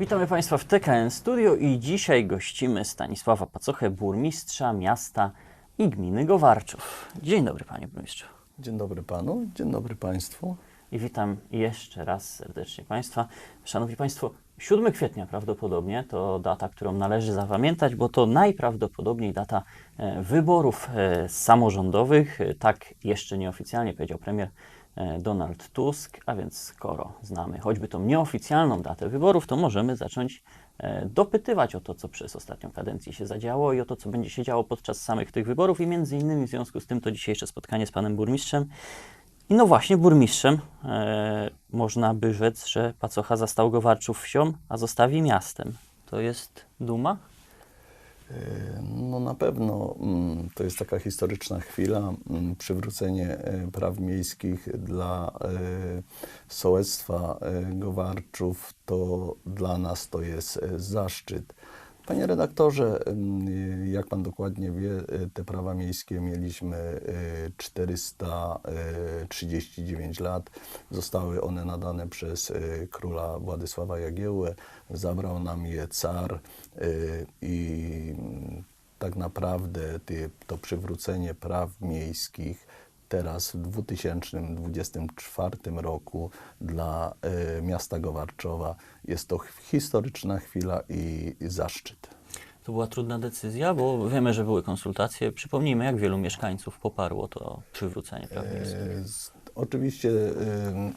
Witamy Państwa w TKN Studio i dzisiaj gościmy Stanisława Pacochę, burmistrza miasta i gminy Gowarczów. Dzień dobry Panie Burmistrzu. Dzień dobry panu, dzień dobry państwu. I witam jeszcze raz serdecznie Państwa. Szanowni Państwo, 7 kwietnia prawdopodobnie to data, którą należy zapamiętać, bo to najprawdopodobniej data e, wyborów e, samorządowych. E, Tak jeszcze nieoficjalnie powiedział premier Donald Tusk, a więc skoro znamy choćby tą nieoficjalną datę wyborów, to możemy zacząć e, dopytywać o to, co przez ostatnią kadencję się zadziało i o to, co będzie się działo podczas samych tych wyborów i między innymi w związku z tym to dzisiejsze spotkanie z panem burmistrzem. I no właśnie, burmistrzem e, można by rzec, że Pacocha zastał Gowarczów wsią, a zostawi miastem. To jest duma? E, No na pewno mm, to jest taka historyczna chwila, mm, przywrócenie e, praw miejskich dla e, sołectwa e, Gowarczów, to dla nas to jest zaszczyt. Panie redaktorze, mm, jak pan dokładnie wie, e, te prawa miejskie mieliśmy e, 439 lat. Zostały one nadane przez króla Władysława Jagiełłę. Zabrał nam je car i tak naprawdę to przywrócenie praw miejskich teraz w 2024 roku dla e, miasta Gowarczowa jest to historyczna chwila i, i zaszczyt. To była trudna decyzja, bo wiemy, że były konsultacje. Przypomnijmy, jak wielu mieszkańców poparło to przywrócenie praw miejskich. Oczywiście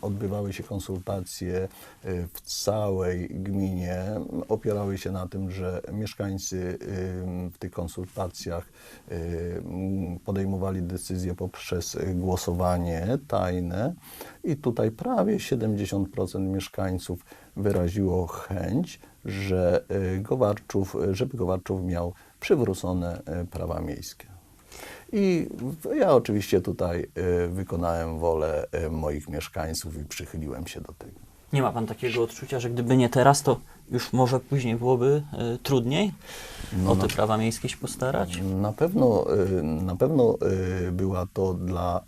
odbywały się konsultacje e, w całej gminie. Opierały się na tym, że mieszkańcy w tych konsultacjach podejmowali decyzje poprzez głosowanie tajne i tutaj prawie 70% mieszkańców wyraziło chęć, że e, Gowarczów, żeby Gowarczów miał przywrócone e, prawa miejskie. I ja oczywiście tutaj e, wykonałem wolę e, moich mieszkańców i przychyliłem się do tego. Nie ma pan takiego odczucia, że gdyby nie teraz, to już może później byłoby e, trudniej No o na- te prawa miejskie się postarać? Na pewno, e, na pewno e, była to dla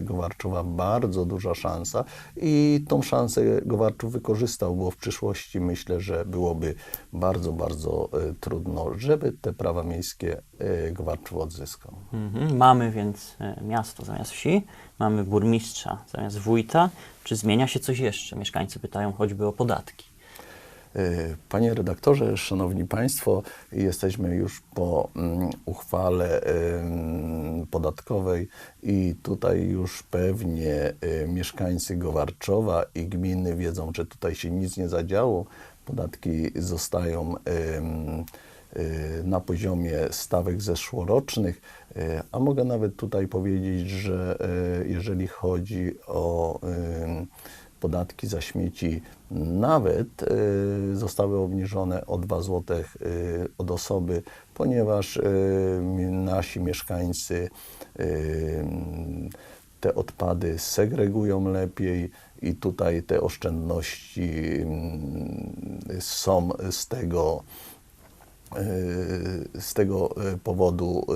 Gowarczowa bardzo duża szansa i tą szansę Gowarczów wykorzystał, bo w przyszłości myślę, że byłoby bardzo, bardzo trudno, żeby te prawa miejskie Gowarczów odzyskał. Mhm. Mamy więc miasto zamiast wsi, mamy burmistrza zamiast wójta. Czy zmienia się coś jeszcze? Mieszkańcy pytają choćby o podatki. E, Panie redaktorze, szanowni państwo, jesteśmy już po mm, uchwale podatkowej i tutaj już pewnie e, mieszkańcy Gowarczowa i gminy wiedzą, że tutaj się nic nie zadziało. Podatki zostają e, na poziomie stawek zeszłorocznych, a mogę nawet tutaj powiedzieć, że jeżeli chodzi o podatki za śmieci nawet y, zostały obniżone o 2 zł y, od osoby, ponieważ y, nasi mieszkańcy te odpady segregują lepiej i tutaj te oszczędności mm, są z tego z tego y, powodu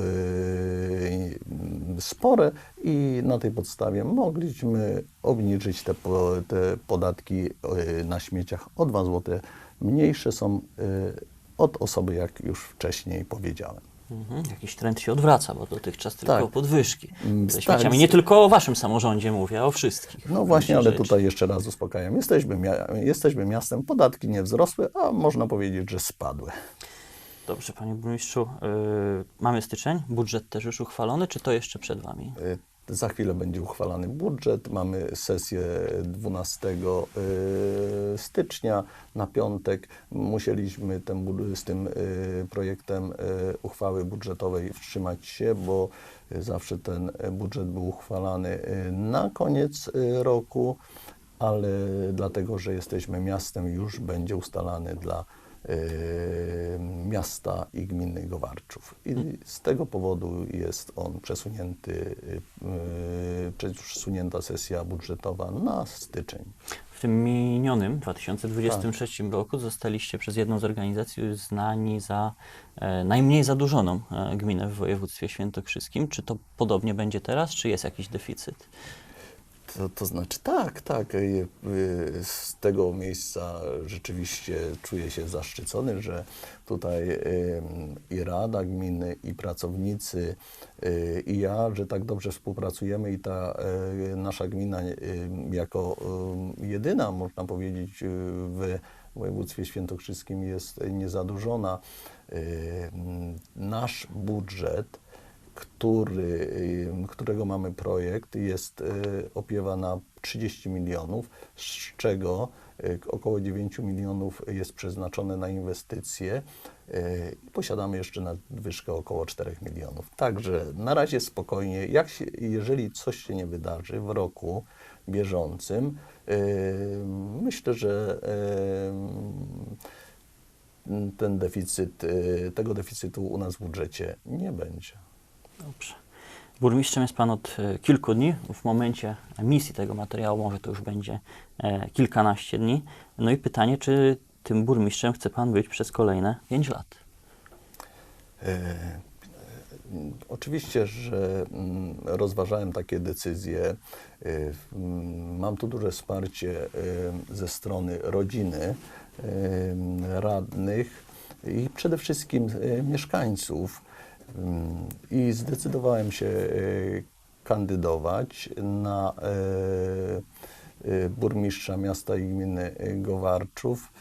y, spore i na tej podstawie mogliśmy obniżyć te, te podatki y, na śmieciach o 2 zł. Mniejsze są y, od osoby, jak już wcześniej powiedziałem. Mhm. Jakiś trend się odwraca, bo dotychczas tylko Tak. podwyżki Mm, ze tak. śmieciami. Nie tylko o waszym samorządzie mówię, a o wszystkich. No właśnie, ale tutaj jeszcze raz uspokajam. Jesteśmy, jesteśmy miastem, podatki nie wzrosły, a można powiedzieć, że spadły. Dobrze, panie burmistrzu, yy, mamy styczeń, budżet też już uchwalony, czy to jeszcze przed wami? Y, Za chwilę będzie uchwalany budżet. Mamy sesję 12 y, stycznia na piątek. Musieliśmy ten, z tym y, projektem y, uchwały budżetowej wstrzymać się, bo zawsze ten budżet był uchwalany na koniec roku, ale dlatego, że jesteśmy miastem, już będzie ustalany dla miasta i gminy Gowarczów. I z tego powodu jest on przesunięty, y, y, przesunięta sesja budżetowa na styczeń. W tym minionym 2023 Tak. roku zostaliście przez jedną z organizacji uznani za e, najmniej zadłużoną e, gminę w województwie świętokrzyskim. Czy to podobnie będzie teraz, czy jest jakiś deficyt? To, to znaczy tak, tak. y, Z tego miejsca rzeczywiście czuję się zaszczycony, że tutaj y, i Rada Gminy, i pracownicy, y, i ja, że tak dobrze współpracujemy i ta nasza gmina jako jedyna, można powiedzieć, w województwie świętokrzyskim jest niezadłużona. Y, Nasz budżet który, którego mamy projekt, jest y, opiewa na 30 milionów, z czego y, około 9 milionów jest przeznaczone na inwestycje y, posiadamy jeszcze nadwyżkę około 4 milionów. Także na razie spokojnie, jak się, jeżeli coś się nie wydarzy w roku bieżącym, myślę, że ten deficyt, tego deficytu u nas w budżecie nie będzie. Dobrze. Burmistrzem jest Pan od e, kilku dni. W momencie emisji tego materiału może to już będzie e, kilkanaście dni. No i pytanie, czy tym burmistrzem chce Pan być przez kolejne pięć lat? E, e, Oczywiście, że mm, rozważałem takie decyzje. Mm, Mam tu duże wsparcie ze strony rodziny, radnych i przede wszystkim mieszkańców. I zdecydowałem się e, kandydować na e, e, burmistrza miasta i gminy Gowarczów.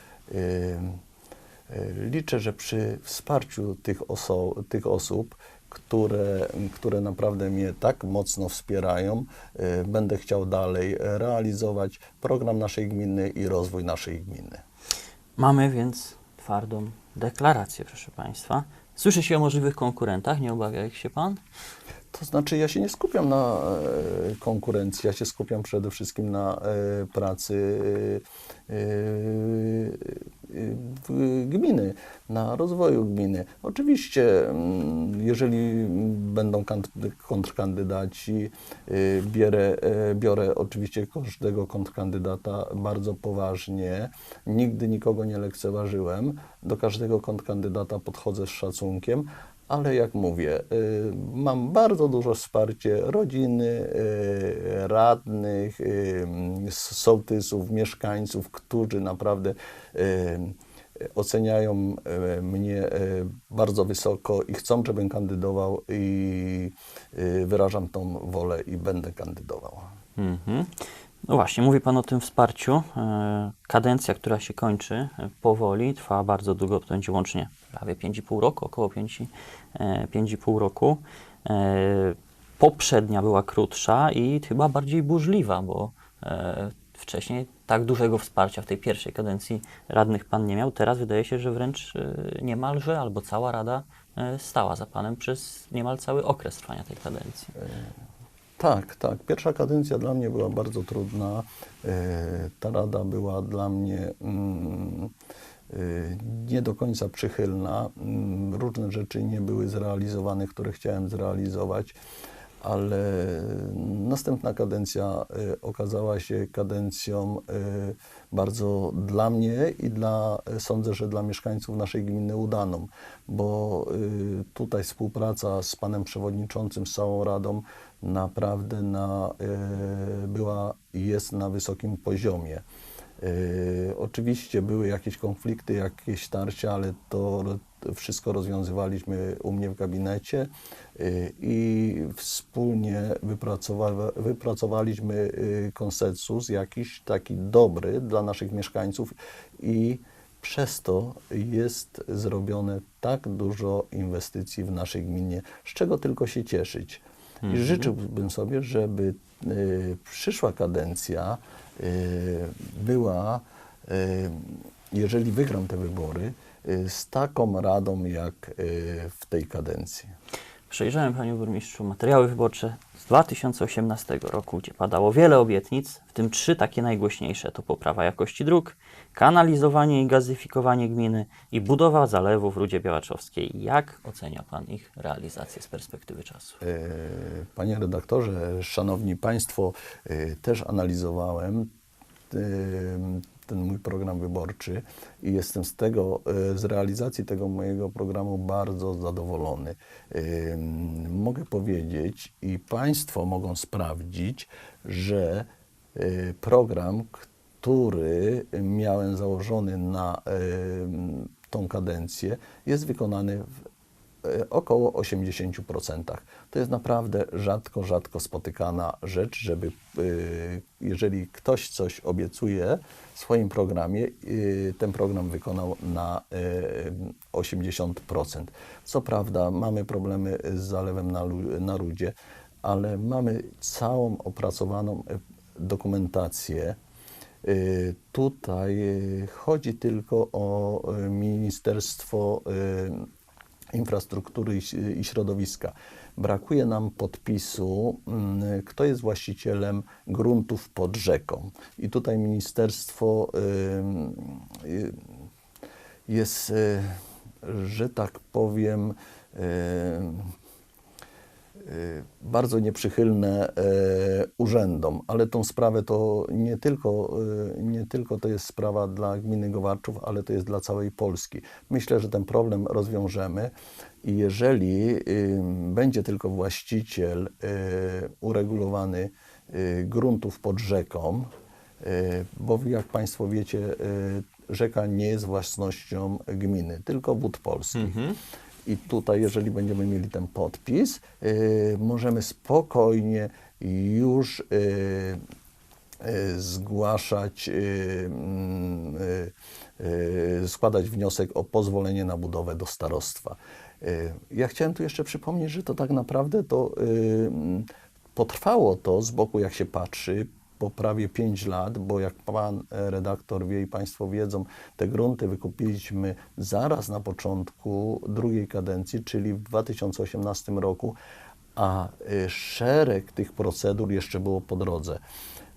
Liczę, że przy wsparciu tych, oso- tych osób, które, które naprawdę mnie tak mocno wspierają, będę chciał dalej realizować program naszej gminy i rozwój naszej gminy. Mamy więc twardą deklarację, proszę Państwa. Słyszy się o możliwych konkurentach, nie obawia się Pan? To znaczy, ja się nie skupiam na e, konkurencji, ja się skupiam przede wszystkim na e, pracy e, gminy, na rozwoju gminy. Oczywiście, mm, jeżeli będą kan- kontrkandydaci, bierę, e, biorę oczywiście każdego kontrkandydata bardzo poważnie. Nigdy nikogo nie lekceważyłem. Do każdego kontrkandydata podchodzę z szacunkiem, ale jak mówię, y, mam bardzo dużo wsparcie rodziny, y, radnych, y, sołtysów, mieszkańców, którzy naprawdę oceniają mnie bardzo wysoko i chcą, żebym kandydował i wyrażam tą wolę i będę kandydował. Mhm. No właśnie, mówi Pan o tym wsparciu. E, Kadencja, która się kończy e, powoli, trwa bardzo długo, to będzie łącznie prawie 5,5 roku, około 5, e, 5,5 roku. Poprzednia była krótsza i chyba bardziej burzliwa, bo wcześniej tak dużego wsparcia w tej pierwszej kadencji radnych Pan nie miał. Teraz wydaje się, że wręcz niemalże albo cała Rada stała za Panem przez niemal cały okres trwania tej kadencji. Tak, tak. Pierwsza kadencja dla mnie była bardzo trudna. E, Ta rada była dla mnie mm, e, nie do końca przychylna. Mm, Różne rzeczy nie były zrealizowane, które chciałem zrealizować, ale następna kadencja e, okazała się kadencją bardzo dla mnie i dla, sądzę, że dla mieszkańców naszej gminy udaną, bo tutaj współpraca z panem przewodniczącym, z całą radą naprawdę na, e, była i jest na wysokim poziomie. E, Oczywiście były jakieś konflikty, jakieś starcia, ale to wszystko rozwiązywaliśmy u mnie w gabinecie e, i wspólnie wypracowa- wypracowaliśmy konsensus jakiś taki dobry dla naszych mieszkańców i przez to jest zrobione tak dużo inwestycji w naszej gminie, z czego tylko się cieszyć. I życzyłbym sobie, żeby y, przyszła kadencja y, była, y, jeżeli wygram te wybory, y, z taką radą jak y, w tej kadencji. Przejrzałem, panie burmistrzu, materiały wyborcze z 2018 roku, gdzie padało wiele obietnic, w tym trzy takie najgłośniejsze to poprawa jakości dróg, kanalizowanie i gazyfikowanie gminy i budowa zalewu w Rudzie Białaczowskiej. Jak ocenia pan ich realizację z perspektywy czasu? E, Panie redaktorze, szanowni państwo, e, też analizowałem e, ten mój program wyborczy i jestem z tego, z realizacji tego mojego programu bardzo zadowolony. Mogę powiedzieć i państwo mogą sprawdzić, że program, który miałem założony na tą kadencję, jest wykonany w y, około 80%. To jest naprawdę rzadko, rzadko spotykana rzecz, żeby y, jeżeli ktoś coś obiecuje w swoim programie, y, ten program wykonał na y, 80%. Co prawda mamy problemy z zalewem na, na Rudzie, ale mamy całą opracowaną dokumentację. Y, Tutaj y, chodzi tylko o y, Ministerstwo Infrastruktury i Środowiska. Brakuje nam podpisu, mm, kto jest właścicielem gruntów pod rzeką. I tutaj ministerstwo jest, że tak powiem, bardzo nieprzychylne e, urzędom, ale tą sprawę to nie tylko, y, nie tylko to jest sprawa dla gminy Gowarczów, ale to jest dla całej Polski. Myślę, że ten problem rozwiążemy i jeżeli y, będzie tylko właściciel y, uregulowany y, gruntów pod rzeką, y, bo jak Państwo wiecie, y, rzeka nie jest własnością gminy, tylko Wód Polskich. I tutaj, jeżeli będziemy mieli ten podpis, y, możemy spokojnie już y, y, zgłaszać, mm, składać wniosek o pozwolenie na budowę do starostwa. Ja chciałem tu jeszcze przypomnieć, że to tak naprawdę to mm, potrwało to z boku, jak się patrzy, po prawie 5 lat, bo jak pan e, redaktor wie i państwo wiedzą, te grunty wykupiliśmy zaraz na początku drugiej kadencji, czyli w 2018 roku, a y, szereg tych procedur jeszcze było po drodze.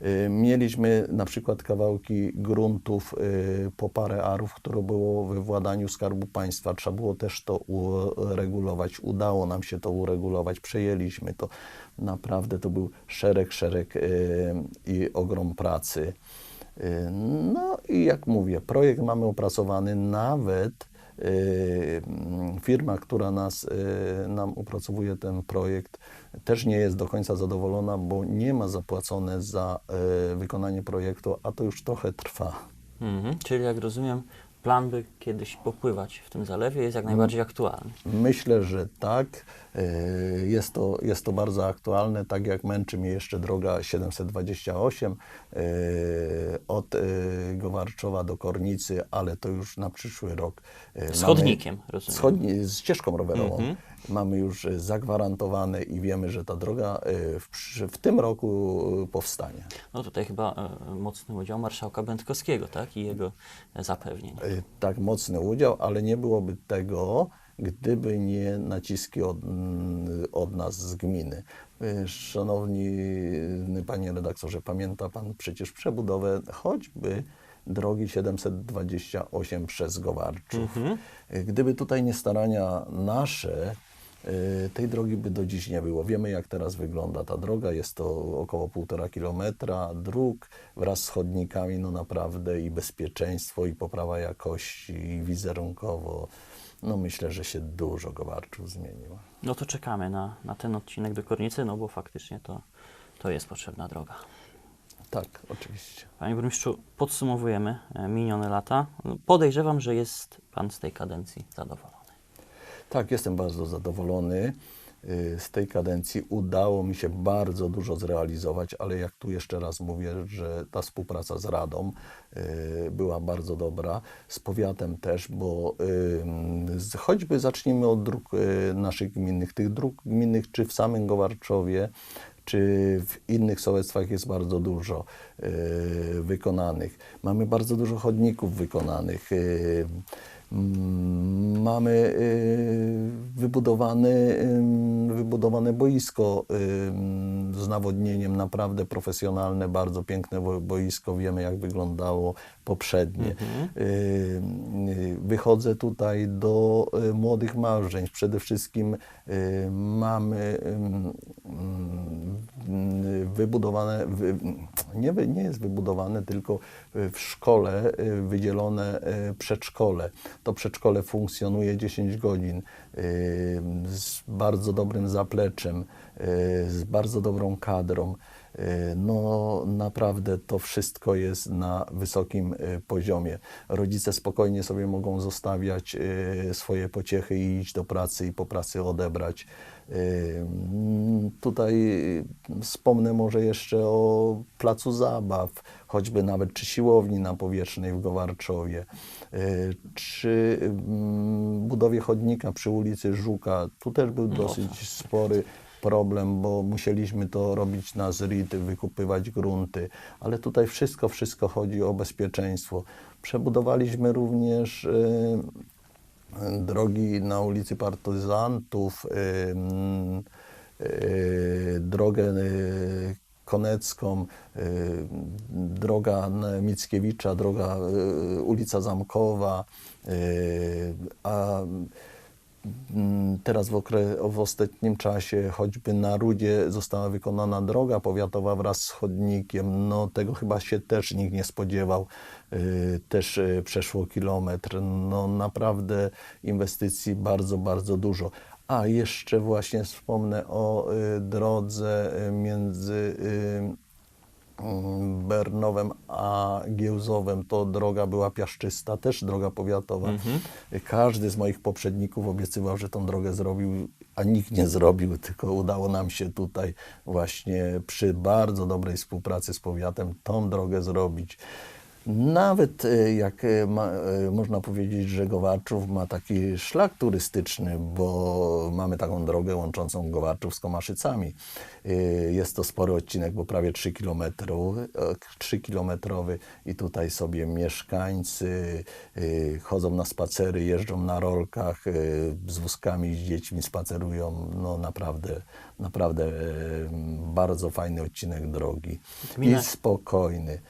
Y, Mieliśmy na przykład kawałki gruntów y, po parę arów, które było we władaniu Skarbu Państwa. Trzeba było też to uregulować. Udało nam się to uregulować, przejęliśmy to. Naprawdę to był szereg, szereg y, i ogrom pracy. No i jak mówię, projekt mamy opracowany nawet firma, która nas, nam opracowuje ten projekt, też nie jest do końca zadowolona, bo nie ma zapłacone za y, wykonanie projektu, a to już trochę trwa. Mhm. Czyli jak rozumiem, plan by kiedyś popływać w tym zalewie jest jak najbardziej aktualny. Myślę, że tak. Y, Jest to, jest to bardzo aktualne, tak jak męczy mnie jeszcze droga 728 y, od y, Gowarczowa do Kornicy, ale to już na przyszły rok. Z chodnikiem, rozumiem. Z, chodni, z ścieżką rowerową. Mhm. Mamy już zagwarantowane i wiemy, że ta droga w, w tym roku powstanie. No tutaj chyba e, mocny udział marszałka Będkowskiego, tak? I jego e, zapewnień. tak mocny udział, ale nie byłoby tego, gdyby nie naciski od, od nas z gminy. Y, Szanowni y, panie redaktorze, pamięta pan przecież przebudowę choćby drogi 728 przez Gowarczów. Y, Gdyby tutaj nie starania nasze, tej drogi by do dziś nie było. Wiemy, jak teraz wygląda ta droga. Jest to około półtora kilometra dróg wraz z chodnikami, no naprawdę i bezpieczeństwo, i poprawa jakości, i wizerunkowo. No myślę, że się dużo Gowarczów zmieniło. No to czekamy na, na ten odcinek do Kornicy, no bo faktycznie to, to jest potrzebna droga. Tak, oczywiście. Panie burmistrzu, podsumowujemy e, minione lata. Podejrzewam, że jest Pan z tej kadencji zadowolony. Tak, jestem bardzo zadowolony. Y, Z tej kadencji udało mi się bardzo dużo zrealizować, ale jak tu jeszcze raz mówię, że ta współpraca z Radą y, była bardzo dobra, z powiatem też, bo choćby zacznijmy od dróg y, naszych gminnych, tych dróg gminnych czy w samym Gowarczowie, czy w innych sołectwach jest bardzo dużo wykonanych. Mamy bardzo dużo chodników wykonanych. Mm, Mamy y, wybudowane, ym, wybudowane boisko z nawodnieniem, naprawdę profesjonalne, bardzo piękne boisko. Wiemy, jak wyglądało poprzednie. Y, y, Wychodzę tutaj do młodych małżeństw. Przede wszystkim mamy wybudowane, wy, nie, nie jest wybudowane, tylko w szkole wydzielone przedszkole. To przedszkole funkcjonuje 10 godzin y, z bardzo dobrym zapleczem, y, z bardzo dobrą kadrą. E, No naprawdę to wszystko jest na wysokim poziomie. Rodzice spokojnie sobie mogą zostawiać swoje pociechy i iść do pracy i po pracy odebrać. Tutaj wspomnę może jeszcze o placu zabaw, choćby nawet czy siłowni na Powietrznej w Gowarczowie, e, czy budowie chodnika przy ulicy Żuka. Tu też był dosyć spory problem, bo musieliśmy to robić na zrit, wykupywać grunty, ale tutaj wszystko, wszystko chodzi o bezpieczeństwo. Przebudowaliśmy również y, drogi na ulicy Partyzantów, y, drogę y, Konecką, y, droga Mickiewicza, droga ulica Zamkowa, a Teraz w, okre- w ostatnim czasie choćby na Rudzie została wykonana droga powiatowa wraz z chodnikiem. No tego chyba się też nikt nie spodziewał. Yy, Też yy, przeszło kilometr. No naprawdę inwestycji bardzo, bardzo dużo. A jeszcze właśnie wspomnę o y, drodze y, między y, mm, Bernowem a Giełzowem to droga była piaszczysta, też droga powiatowa. Każdy z moich poprzedników obiecywał, że tą drogę zrobił, a nikt nie zrobił, tylko udało nam się tutaj właśnie przy bardzo dobrej współpracy z powiatem tą drogę zrobić. Nawet e, jak e, ma, e, można powiedzieć, że Gowarczów ma taki szlak turystyczny, bo mamy taką drogę łączącą Gowarczów z Komaszycami. Jest to spory odcinek, bo prawie 3 km, 3 kilometrowy i tutaj sobie mieszkańcy chodzą na spacery, jeżdżą na rolkach, z wózkami, z dziećmi spacerują. No naprawdę, naprawdę bardzo fajny odcinek drogi Gmina- i spokojny.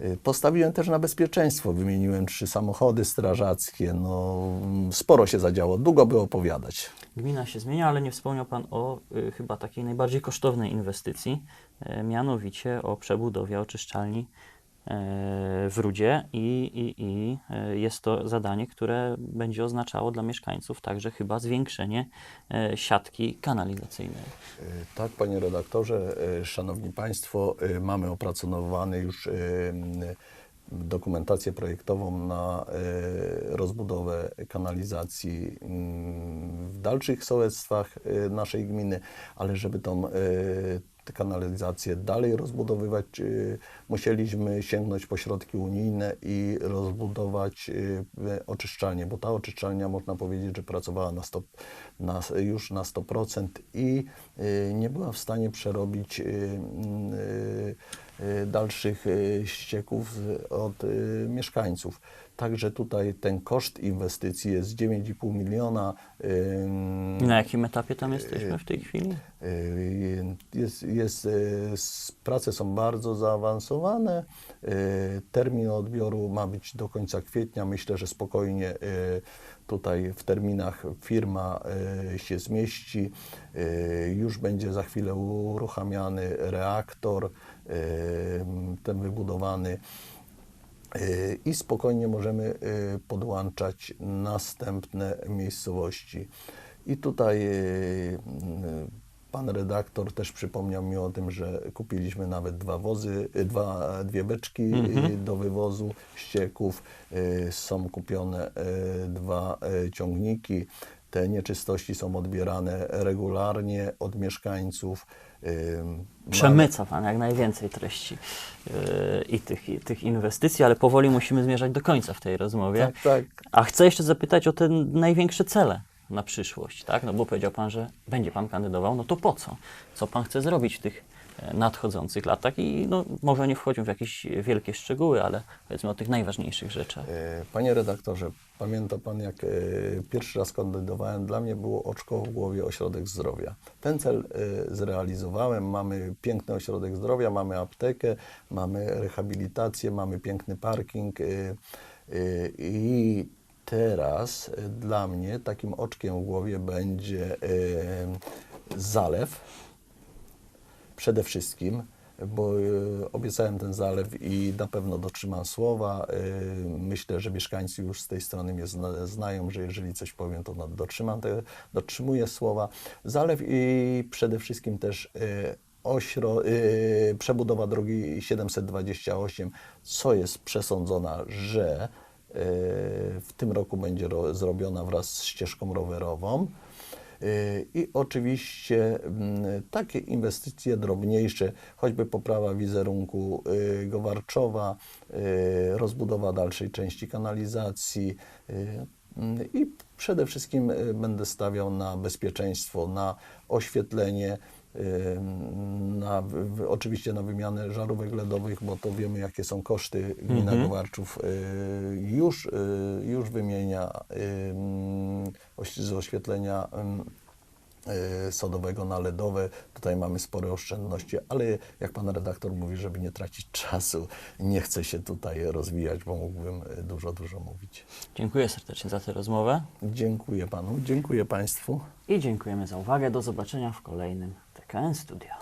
Y, Postawiłem też na bezpieczeństwo. Wymieniłem trzy samochody strażackie. No, sporo się zadziało. Długo by opowiadać. Gmina się zmienia, ale nie wspomniał Pan o y, chyba takiej najbardziej kosztownej inwestycji, e, mianowicie o przebudowie oczyszczalni w Rudzie i, i, i e, jest to zadanie, które będzie oznaczało dla mieszkańców także chyba zwiększenie e, siatki kanalizacyjnej. Tak, panie redaktorze, szanowni państwo, mamy opracowany już dokumentację projektową na rozbudowę kanalizacji w dalszych sołectwach naszej gminy, ale żeby tą tę kanalizację dalej rozbudowywać, y, musieliśmy sięgnąć po środki unijne i rozbudować y, oczyszczalnię, bo ta oczyszczalnia można powiedzieć, że pracowała na 100, na, już na 100% i y, nie była w stanie przerobić dalszych ścieków od mieszkańców. Także tutaj ten koszt inwestycji jest 9,5 miliona. I na jakim etapie tam jesteśmy w tej chwili? Y, Jest, jest, s- prace są bardzo zaawansowane. Y, Termin odbioru ma być do końca kwietnia. Myślę, że spokojnie y, tutaj w terminach firma się zmieści. Już będzie za chwilę uruchamiany reaktor, ten wybudowany. I spokojnie możemy y, podłączać następne miejscowości. I tutaj y, y, pan redaktor też przypomniał mi o tym, że kupiliśmy nawet dwa wozy, dwa, dwie beczki y, do wywozu ścieków. Są kupione dwa ciągniki. Te nieczystości są odbierane regularnie od mieszkańców. Y, Przemyca Pan jak najwięcej treści yy, i tych, i tych inwestycji, ale powoli musimy zmierzać do końca w tej rozmowie. Tak, tak. A chcę jeszcze zapytać o te największe cele na przyszłość, tak? No bo powiedział Pan, że będzie Pan kandydował, no to po co? Co Pan chce zrobić w tych nadchodzących latach? I no, może nie wchodzimy w jakieś wielkie szczegóły, ale powiedzmy o tych najważniejszych rzeczach. E, Panie redaktorze, pamięta Pan, jak e, pierwszy raz kandydowałem? Dla mnie było oczko w głowie ośrodek zdrowia. Ten cel e, zrealizowałem. Mamy piękny ośrodek zdrowia, mamy aptekę, mamy rehabilitację, mamy piękny parking. I teraz dla mnie takim oczkiem w głowie będzie zalew przede wszystkim, bo e, obiecałem ten zalew i na pewno dotrzymam słowa. E, Myślę, że mieszkańcy już z tej strony mnie zna, znają, że jeżeli coś powiem, to dotrzymam te, dotrzymuję słowa. Zalew i przede wszystkim też e, ośro, przebudowa drogi 728, co jest przesądzona, że w tym roku będzie ro, zrobiona wraz z ścieżką rowerową. Y, I oczywiście mm, takie inwestycje drobniejsze, choćby poprawa wizerunku y, Gowarczowa, y, rozbudowa dalszej części kanalizacji mm, i przede wszystkim będę stawiał na bezpieczeństwo, na oświetlenie, na, w- oczywiście na wymianę żarówek LEDowych, bo to wiemy jakie są koszty. Gmina Gowarczów y, już, y, już wymienia y, z oświetlenia y, sodowego na LEDowe. Tutaj mamy spore oszczędności, ale jak pan redaktor mówi, żeby nie tracić czasu, nie chcę się tutaj rozwijać, bo mógłbym dużo, dużo mówić. Dziękuję serdecznie za tę rozmowę Dziękuję panu, dziękuję państwu. i dziękujemy za uwagę. Do zobaczenia w kolejnym TKN Studio.